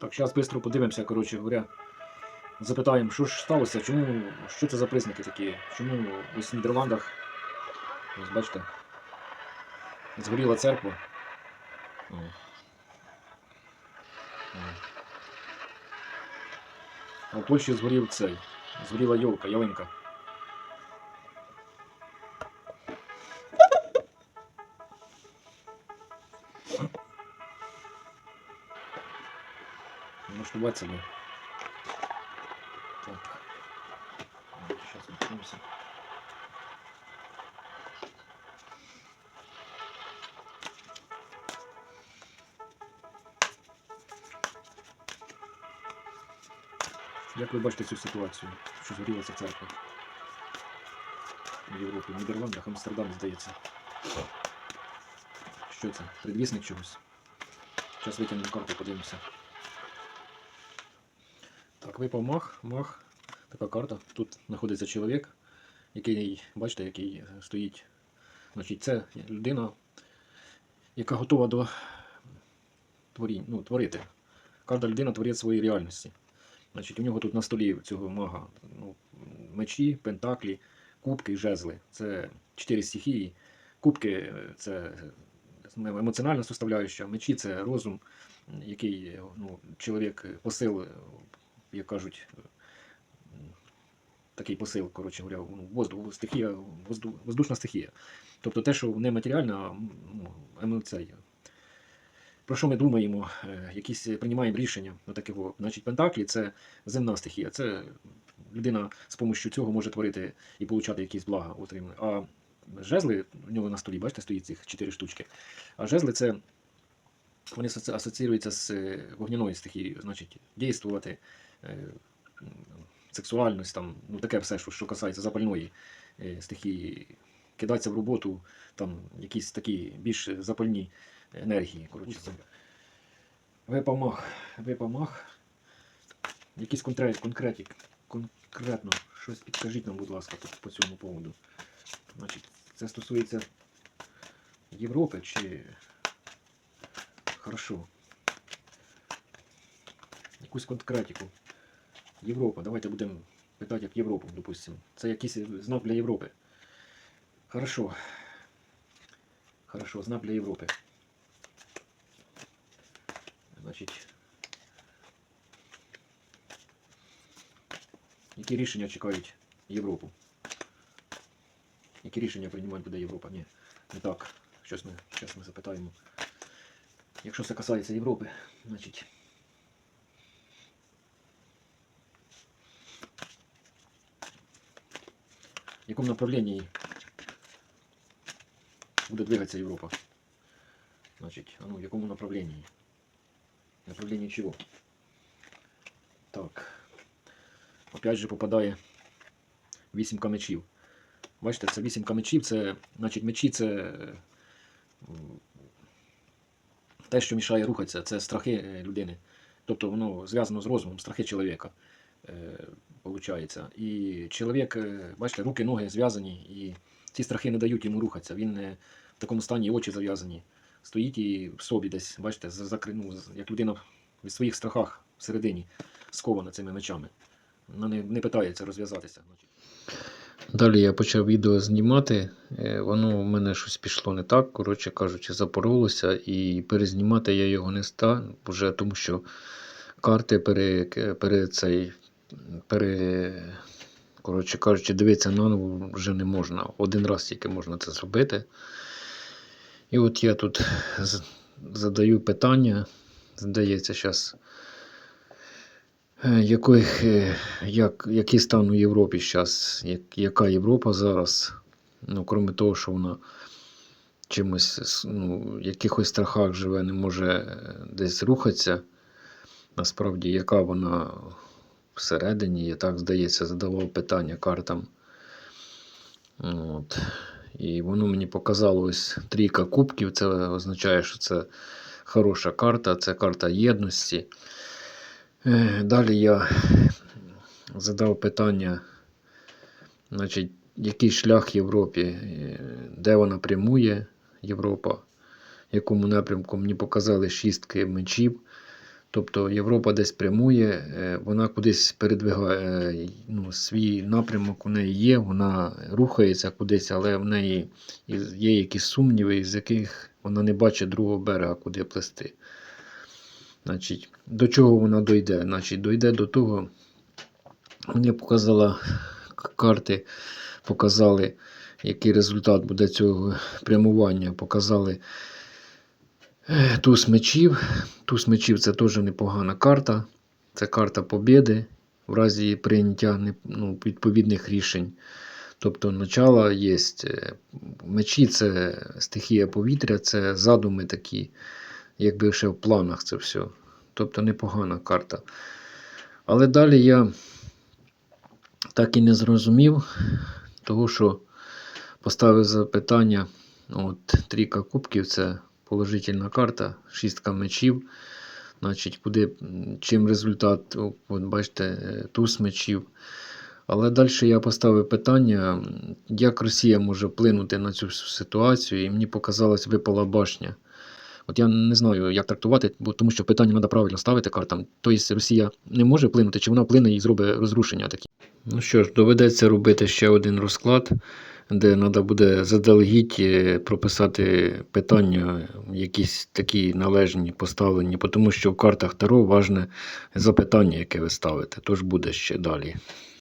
Так, зараз швидко подивимося, коротше говоря. Запитаємо, що ж сталося, чому, що це за признаки такі? Чому ось в Нідерландах, ось бачите, згоріла церква. О. А в Польщі згорів цей. Згоріла йолка, ялинка. Налаштувати себе. Так. Сейчас наткнемся. Як ви бачите цю ситуацію, що згоріла ця церква в Європі, в Нідерландах, Амстердам, здається. Що це? Предвісник чогось? Зараз витягнемо карту, подивимося. Випав мах, мах. Така карта. Тут знаходиться чоловік, який, бачите, який е, стоїть. Значить, це людина, яка готова до творінь, ну, творити. Кожна людина творить свої реальності. Значить, у нього тут на столі цього мага ну, мечі, пентаклі, кубки, жезли. Це чотири стихії. Кубки е, це емоціональна составляюча, мечі це розум, який е, ну, чоловік е, посил, е, як кажуть, е, такий посил, коротше говоря, ну, воздух, стихія, возду, воздушна стихія. Тобто те, що не матеріальне, а ну, емоція. Про що ми думаємо, е, якісь приймаємо рішення на такого. Значить, Пентаклі це земна стихія. Це людина з допомогою цього може творити і отримати якісь блага отримати. А жезли у нього на столі, бачите, стоїть цих чотири штучки. А жезли це вони асоціюються з е, вогняною стихією, значить, дійствувати, е, сексуальність, там, ну таке все, що, що касається запальної е, стихії, кидатися в роботу, там якісь такі більш запальні енергії. Коротше. Випав мах, випав мах. Якісь конкрет, конкретик, конкретно, щось підкажіть нам, будь ласка, по, по цьому поводу. Значить, це стосується Європи чи. Хорошо. Якусь конкретику. Європа. Давайте будемо питати, як Європу, допустимо. Це якийсь знак для Європи. Хорошо. Хорошо, знак для Європи. Значить. Які рішення чекають Європу? Які рішення приймати буде Європа? Ні, не так. Щось ми, щось ми запитаємо. Якщо це касається Європи, значить. В якому направлении буде двигатися Європа? Значить, а ну, в якому направлении? Направлении чего? Так. Опять же попадає вісімка мечів. Бачите, це вісімка мечів, це, значить, мечі це те, що мішає рухатися, це страхи е, людини. Тобто воно зв'язано з розумом, страхи чоловіка. Е, получається. І чоловік, е, бачите, руки, ноги зв'язані, і ці страхи не дають йому рухатися. Він е, в такому стані очі зав'язані. Стоїть і в собі десь, бачите, за- закри- ну, з- як людина в своїх страхах всередині скована цими мечами. Вона не, не питається розв'язатися. Далі я почав відео знімати, воно в мене щось пішло не так, коротше кажучи, запоролося, і перезнімати я його не став, вже тому що карти пере, пере, цей, пере, коротше кажучи, дивитися наново вже не можна. Один раз тільки можна це зробити. І от я тут задаю питання, здається, зараз. Е, Яких, е, як, який стан у Європі зараз? Як, яка Європа зараз? Ну, крім того, що вона чимось, ну, в якихось страхах живе, не може е, десь рухатися. Насправді, яка вона всередині, я так здається, задавав питання картам. От. І воно мені показало ось трійка кубків. Це означає, що це хороша карта, це карта єдності. Е, Далі я задав питання, значить, який шлях Європі, е, де вона прямує, Європа, в якому напрямку мені показали шістки мечів. Тобто Європа десь прямує, е, вона кудись передвигає е, ну, свій напрямок у неї є, вона рухається кудись, але в неї є якісь сумніви, з яких вона не бачить другого берега, куди плести. Значить, до чого вона дойде? Значить, дойде до того, мені показала карти, показали, який результат буде цього прямування. Показали туз мечів. Туз мечів це теж непогана карта. Це карта побєди в разі прийняття ну, відповідних рішень. Тобто, начало є е, мечі це стихія повітря, це задуми такі, якби ще в планах це все. Тобто непогана карта. Але далі я так і не зрозумів, того що поставив запитання. От, трійка кубків це положительна карта, шістка мечів. Значить, куди, чим результат, от бачите, е, туз мечів. Але далі я поставив питання, як Росія може вплинути на цю ситуацію, і мені показалось, випала башня. От я не знаю, як трактувати, бо тому що питання треба правильно ставити картам. Тобто Росія не може вплинути, чи вона вплине і зробить розрушення такі. Ну що ж, доведеться робити ще один розклад, де треба буде заздалегідь е, прописати питання, якісь такі належні поставлені, тому що в картах Таро важне запитання, яке ви ставите, тож буде ще далі.